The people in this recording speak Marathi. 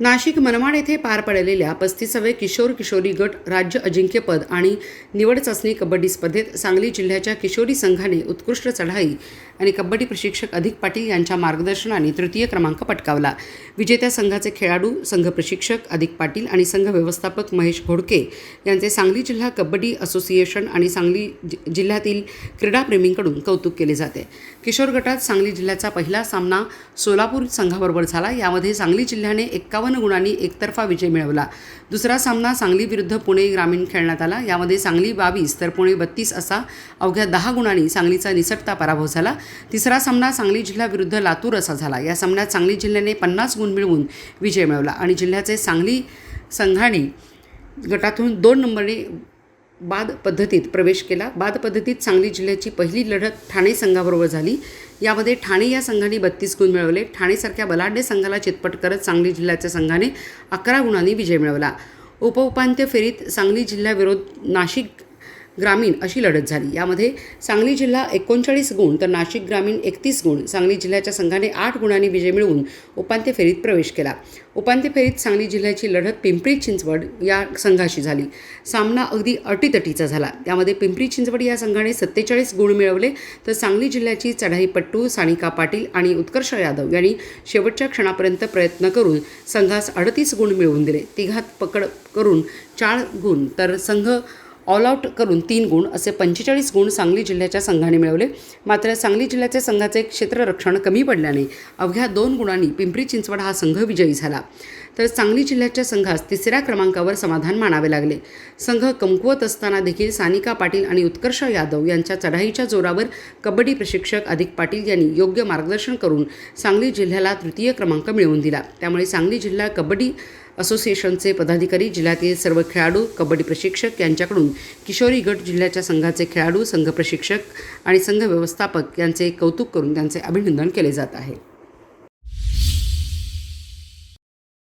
नाशिक मनमाड येथे पार पडलेल्या पस्तीसावे किशोर किशोरी गट राज्य अजिंक्यपद आणि निवड चाचणी कबड्डी स्पर्धेत सांगली जिल्ह्याच्या किशोरी संघाने उत्कृष्ट चढाई आणि कबड्डी प्रशिक्षक अधिक पाटील यांच्या मार्गदर्शनाने तृतीय क्रमांक पटकावला. विजेत्या संघाचे खेळाडू संघ प्रशिक्षक अधिक पाटील आणि संघ व्यवस्थापक महेश घोडके यांचे सांगली जिल्हा कबड्डी असोसिएशन आणि सांगली जि- जिल्ह्यातील क्रीडाप्रेमींकडून कौतुक केले जाते. किशोर गटात सांगली जिल्ह्याचा पहिला सामना सोलापूर संघाबरोबर झाला. यामध्ये सांगली जिल्ह्याने एक्कावन्न गुणांनी एकतर्फा विजय मिळवला. दुसरा सामना सांगली विरुद्ध पुणे ग्रामीण खेळण्यात आला. यामध्ये सांगली बावीस तर पुणे बत्तीस असा अवघ्या दहा गुणांनी सांगलीचा निसटता पराभव झाला. तिसरा सामना सांगली जिल्हा विरुद्ध लातूर असा झाला. या सामन्यात सांगली जिल्ह्याने पन्नास गुण मिळवून विजय मिळवला आणि जिल्ह्याचे सांगली संघाने गटातून दोन नंबरने बाद पद्धतीत प्रवेश केला. बाद पद्धतीत सांगली जिल्ह्याची पहिली लढत ठाणे संघाबरोबर झाली. यामध्ये ठाणे या संघाने बत्तीस गुण मिळवले. ठाणेसारख्या बलाढ्य संघाला चितपट करत सांगली जिल्ह्याच्या संघाने अकरा गुणांनी विजय मिळवला. उपउपांत्य फेरीत सांगली जिल्ह्याविरोध नाशिक ग्रामीण अशी लढत झाली. यामध्ये सांगली जिल्हा एकोणचाळीस गुण तर नाशिक ग्रामीण एकतीस गुण. सांगली जिल्ह्याच्या संघाने आठ गुणांनी विजय मिळवून उपांत्य फेरीत प्रवेश केला. उपांत्य फेरीत सांगली जिल्ह्याची लढत पिंपरी चिंचवड या संघाशी झाली. सामना अगदी अटीतटीचा झाला. त्यामध्ये पिंपरी चिंचवड या संघाने सत्तेचाळीस गुण मिळवले तर सांगली जिल्ह्याची चढाई पट्टू सानिका पाटील आणि उत्कर्ष यादव यांनी शेवटच्या क्षणापर्यंत प्रयत्न करून संघास अडतीस गुण मिळवून दिले. तिघात पकड करून चार गुण. तर संघ ऑल आऊट करून तीन गुण असे पंचेचाळीस गुण सांगली जिल्ह्याच्या संघाने मिळवले. मात्र सांगली जिल्ह्याचे संघाचे क्षेत्ररक्षण कमी पडल्याने अवघ्या दोन गुणांनी पिंपरी चिंचवड हा संघ विजयी झाला. तर सांगली जिल्ह्याच्या संघास तिसऱ्या क्रमांकावर समाधान मानावे लागले. संघ कमकुवत असताना देखील सानिका पाटील आणि उत्कर्ष यादव यांच्या चढाईच्या जोरावर कबड्डी प्रशिक्षक अधिक पाटील यांनी योग्य मार्गदर्शन करून सांगली जिल्ह्याला तृतीय क्रमांक मिळवून दिला. त्यामुळे सांगली जिल्हा कबड्डी असोसिएशनचे पदाधिकारी जिल्ह्यातील सर्व खेळाडू कबड्डी प्रशिक्षक यांच्याकडून किशोरी गट जिल्ह्याच्या संघाचे खेळाडू संघ प्रशिक्षक आणि संघ व्यवस्थापक यांचे कौतुक करून त्यांचे अभिनंदन केले जात आहे.